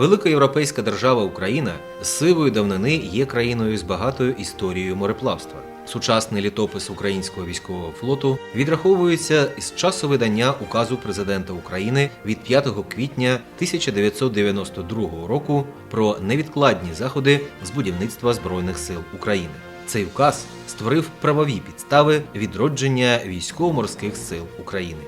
Велика європейська держава Україна з сивої давнини є країною з багатою історією мореплавства. Сучасний літопис українського військового флоту відраховується з часу видання указу президента України від 5 квітня 1992 року про невідкладні заходи з будівництва збройних сил України. Цей указ створив правові підстави відродження військово-морських сил України.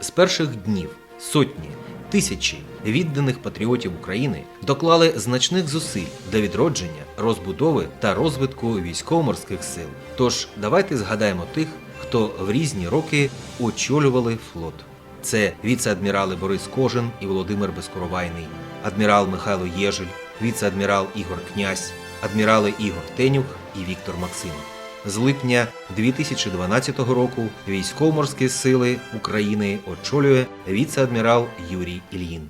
З перших днів сотні, тисячі відданих патріотів України доклали значних зусиль для відродження, розбудови та розвитку військово-морських сил. Тож давайте згадаємо тих, хто в різні роки очолювали флот. Це віце-адмірали Борис Кожин і Володимир Безкоровайний, адмірал Михайло Єжель, віце-адмірал Ігор Князь, адмірали Ігор Тенюх і Віктор Максимов З липня 2012 року військово-морські сили України очолює віце-адмірал Юрій Ільїн.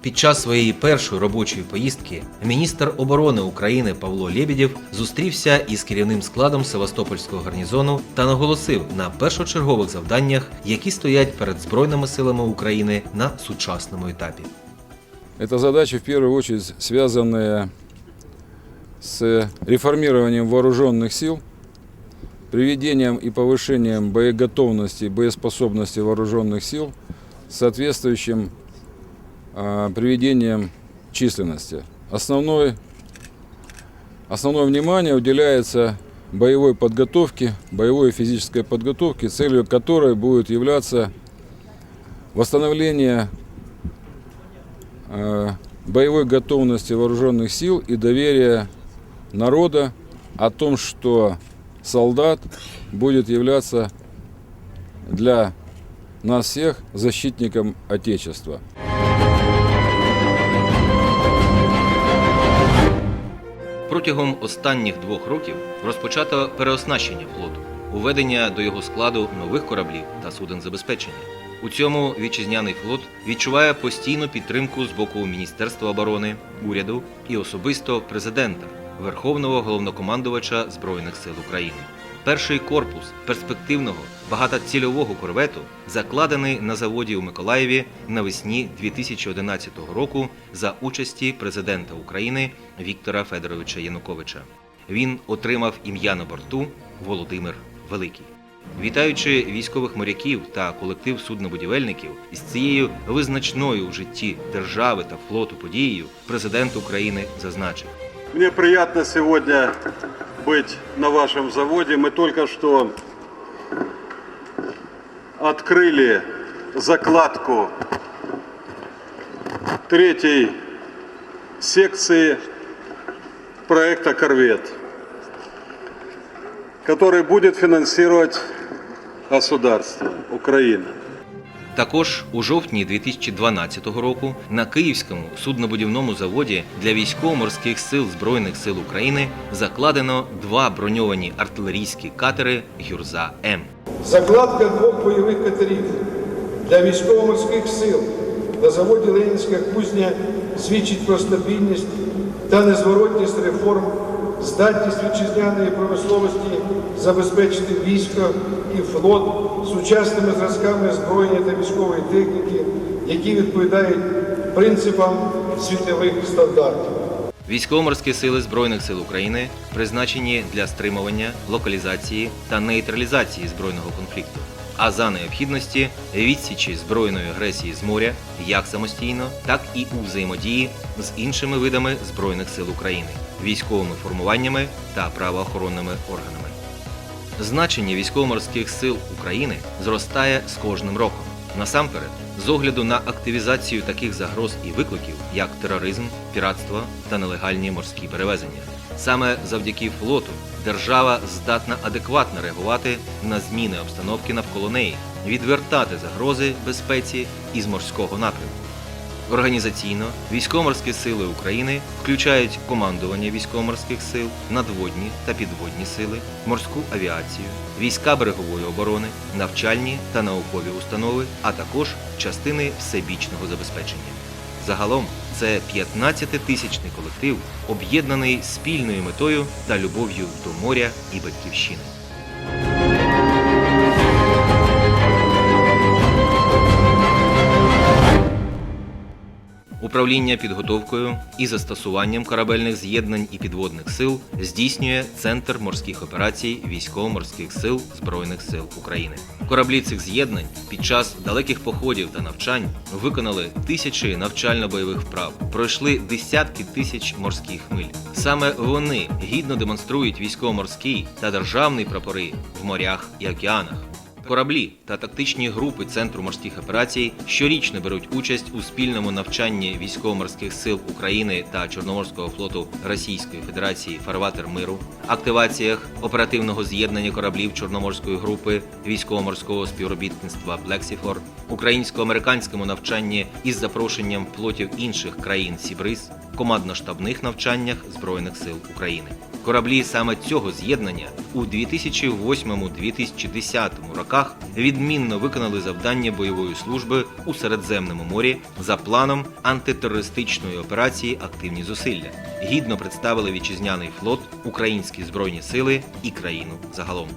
Під час своєї першої робочої поїздки міністр оборони України Павло Лєбєдєв зустрівся із керівним складом Севастопольського гарнізону та наголосив на першочергових завданнях, які стоять перед Збройними силами України на сучасному етапі. Это задачи, в первую очередь, связанные с реформированием вооруженных сил, Приведением и повышением боеготовности и боеспособности вооруженных сил, соответствующим а, приведением численности. Основной, основное внимание уделяется боевой подготовке, боевой и физической подготовке, целью которой будет являться восстановление э, боевой готовности вооруженных сил и доверия народа о том, что солдат будет являться для нас всех защитником Отечества. Протягом останніх двох років розпочато переоснащення флоту, уведення до його складу нових кораблів та суден забезпечення. У цьому вітчизняний флот відчуває постійну підтримку з боку Міністерства оборони, уряду і особисто президента, Верховного головнокомандувача Збройних сил України. Перший корпус перспективного багатоцільового корвету закладений на заводі у Миколаєві навесні 2011 року за участі президента України Віктора Федоровича Януковича. Він отримав ім'я на борту Володимир Великий. Вітаючи військових моряків та колектив суднобудівельників із цією визначною у житті держави та флоту подією, президент України зазначив. Мне приятно сегодня быть на вашем заводе. Мы только что открыли закладку третьей секции проекта «Корвет», который будет финансировать государство Украина. Також у жовтні 2012 року на Київському суднобудівному заводі для військово-морських сил Збройних сил України закладено два броньовані артилерійські катери Гюрза М. Закладка двох бойових катерів для військово-морських сил на заводі Ленінська кузня свідчить про стабільність та незворотність реформ, здатність вітчизняної промисловості забезпечити військо і флот сучасними зразками озброєння та військової техніки, які відповідають принципам світових стандартів. Військово-морські сили Збройних сил України призначені для стримування, локалізації та нейтралізації збройного конфлікту, а за необхідності відсічі збройної агресії з моря як самостійно, так і у взаємодії з іншими видами Збройних сил України, військовими формуваннями та правоохоронними органами. Значення військово-морських сил України зростає з кожним роком. Насамперед, з огляду на активізацію таких загроз і викликів, як тероризм, піратство та нелегальні морські перевезення. Саме завдяки флоту держава здатна адекватно реагувати на зміни обстановки навколо неї, відвертати загрози безпеці із морського напрямку. Організаційно військово-морські сили України включають командування військово-морських сил, надводні та підводні сили, морську авіацію, війська берегової оборони, навчальні та наукові установи, а також частини всебічного забезпечення. Загалом це 15-тисячний колектив, об'єднаний спільною метою та любов'ю до моря і батьківщини. Управління підготовкою і застосуванням корабельних з'єднань і підводних сил здійснює Центр морських операцій Військово-морських сил Збройних сил України. Кораблі цих з'єднань під час далеких походів та навчань виконали тисячі навчально-бойових вправ, пройшли десятки тисяч морських миль. Саме вони гідно демонструють військово-морський та державний прапори в морях і океанах. Кораблі та тактичні групи Центру морських операцій щорічно беруть участь у спільному навчанні військово-морських сил України та Чорноморського флоту Російської Федерації Фарватер миру, активаціях оперативного з'єднання кораблів Чорноморської групи військово-морського співробітництва Блексіфор, українсько-американському навчанні із запрошенням флотів інших країн Сібриз, командно-штабних навчаннях Збройних сил України. Кораблі саме цього з'єднання у 2008-2010 роках відмінно виконали завдання бойової служби у Середземному морі за планом антитерористичної операції Активні зусилля. Гідно представили вітчизняний флот, українські збройні сили і країну загалом.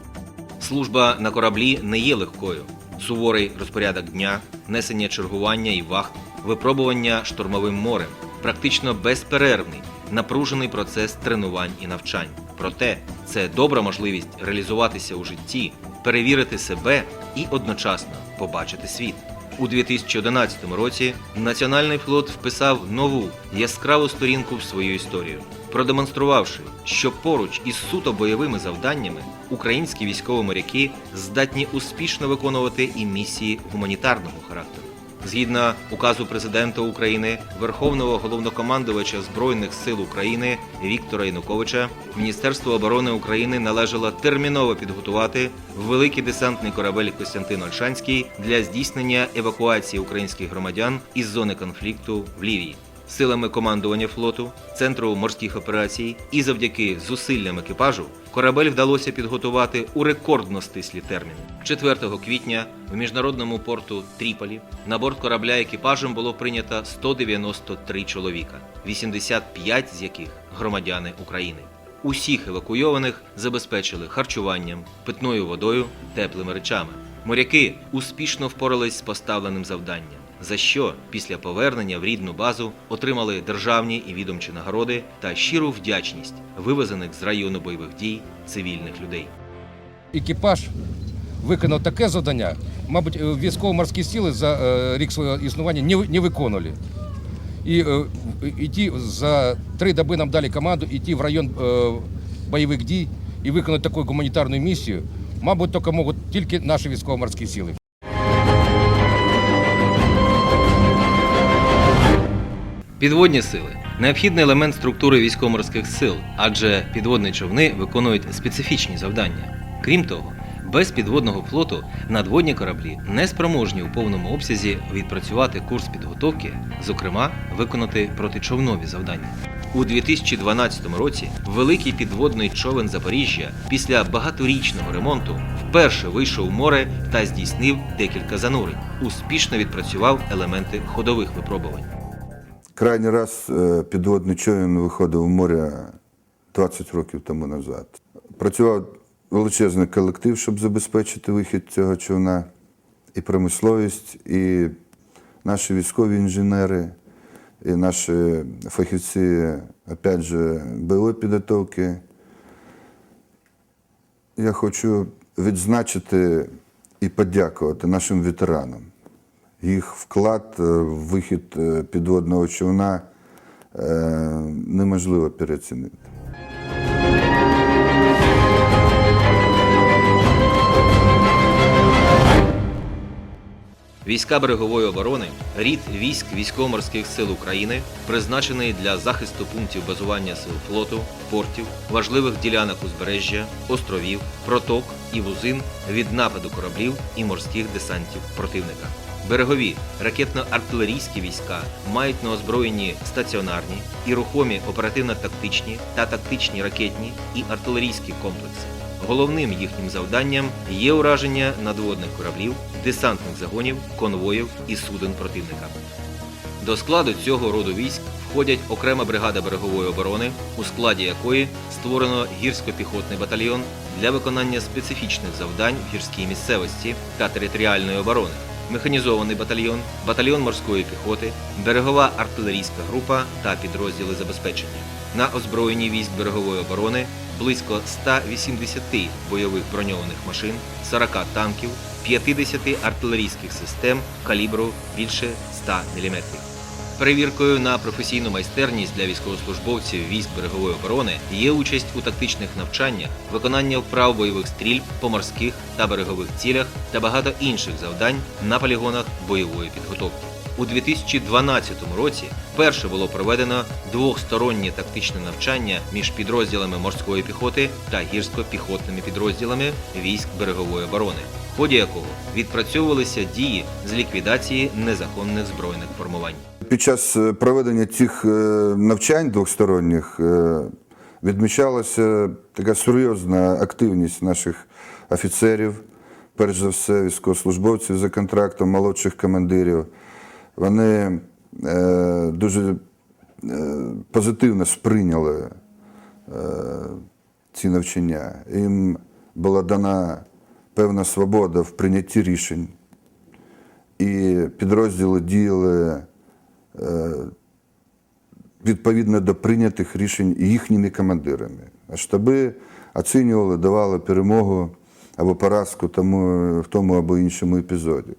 Служба на кораблі не є легкою. Суворий розпорядок дня, несення чергування і вахт, випробування штурмовим морем, практично безперервний, напружений процес тренувань і навчань. Проте це добра можливість реалізуватися у житті, перевірити себе і одночасно побачити світ. У 2011 році Національний флот вписав нову яскраву сторінку в свою історію, продемонструвавши, що поруч із суто бойовими завданнями українські військові моряки здатні успішно виконувати і місії гуманітарного характеру. Згідно указу президента України, Верховного головнокомандувача Збройних сил України Віктора Януковича, Міністерство оборони України належало терміново підготувати великий десантний корабель Костянтин Ольшанський для здійснення евакуації українських громадян із зони конфлікту в Лівії. Силами командування флоту, центру морських операцій і завдяки зусиллям екіпажу корабель вдалося підготувати у рекордно стислі терміни. 4 квітня в міжнародному порту Тріполі на борт корабля екіпажем було прийнято 193 чоловіка, 85 з яких громадяни України. Усіх евакуйованих забезпечили харчуванням, питною водою, теплими речами. Моряки успішно впорались з поставленим завданням, за що після повернення в рідну базу отримали державні і відомчі нагороди та щиру вдячність вивезених з району бойових дій цивільних людей. екіпаж виконав таке завдання, мабуть, е, військово-морські сили за е, рік свого існування не, ви- не виконували. І е, іти за три доби нам дали команду йти в район е, бойових дій і виконати таку гуманітарну місію, мабуть, тільки можуть тільки наші військово-морські сили. Підводні сили необхідний елемент структури військово-морських сил, адже підводні човни виконують специфічні завдання. Крім того, без підводного флоту надводні кораблі не спроможні у повному обсязі відпрацювати курс підготовки, зокрема, виконати протичовнові завдання. У 2012 році великий підводний човен Запоріжжя після багаторічного ремонту вперше вийшов в море та здійснив декілька занурень. Успішно відпрацював елементи ходових випробувань. Крайній раз е, підводний човен виходив в море 20 років тому назад. Працював величезний колектив, щоб забезпечити вихід цього човна, і промисловість, і наші військові інженери, і наші фахівці, опять же, бойової підготовки. Я хочу відзначити і подякувати нашим ветеранам. Їх вклад е, в вихід е, підводного човна е, неможливо переоцінити. Війська берегової оборони, рід військ військово-морських сил України, призначений для захисту пунктів базування сил флоту, портів, важливих ділянок узбережжя, островів, проток і вузин від нападу кораблів і морських десантів противника. Берегові ракетно-артилерійські війська мають на озброєнні стаціонарні і рухомі оперативно-тактичні та тактичні ракетні і артилерійські комплекси. Головним їхнім завданням є ураження надводних кораблів, десантних загонів, конвоїв і суден противника. До складу цього роду військ входять окрема бригада берегової оборони, у складі якої створено гірсько-піхотний батальйон для виконання специфічних завдань в гірській місцевості та територіальної оборони, механізований батальйон, батальйон морської піхоти, берегова артилерійська група та підрозділи забезпечення. На озброєнні військ берегової оборони близько 180 бойових броньованих машин, 40 танків, 50 артилерійських систем калібру більше 100 мм. Перевіркою на професійну майстерність для військовослужбовців військ берегової оборони є участь у тактичних навчаннях, виконання вправ бойових стрільб по морських та берегових цілях та багато інших завдань на полігонах бойової підготовки. У 2012 році вперше було проведено двохстороннє тактичне навчання між підрозділами морської піхоти та гірсько-піхотними підрозділами військ берегової оборони, в ході якого відпрацьовувалися дії з ліквідації незаконних збройних формувань. Під час е, проведення цих е, навчань двосторонніх е, відмічалася така серйозна активність наших офіцерів, перш за все, військовослужбовців за контрактом, молодших командирів. Вони дуже позитивно сприйняли ці навчання. Їм була дана певна свобода в прийнятті рішень. І підрозділи діяли відповідно до прийнятих рішень їхніми командирами. А штаби оцінювали, давали перемогу або поразку тому, в тому або іншому епізоді.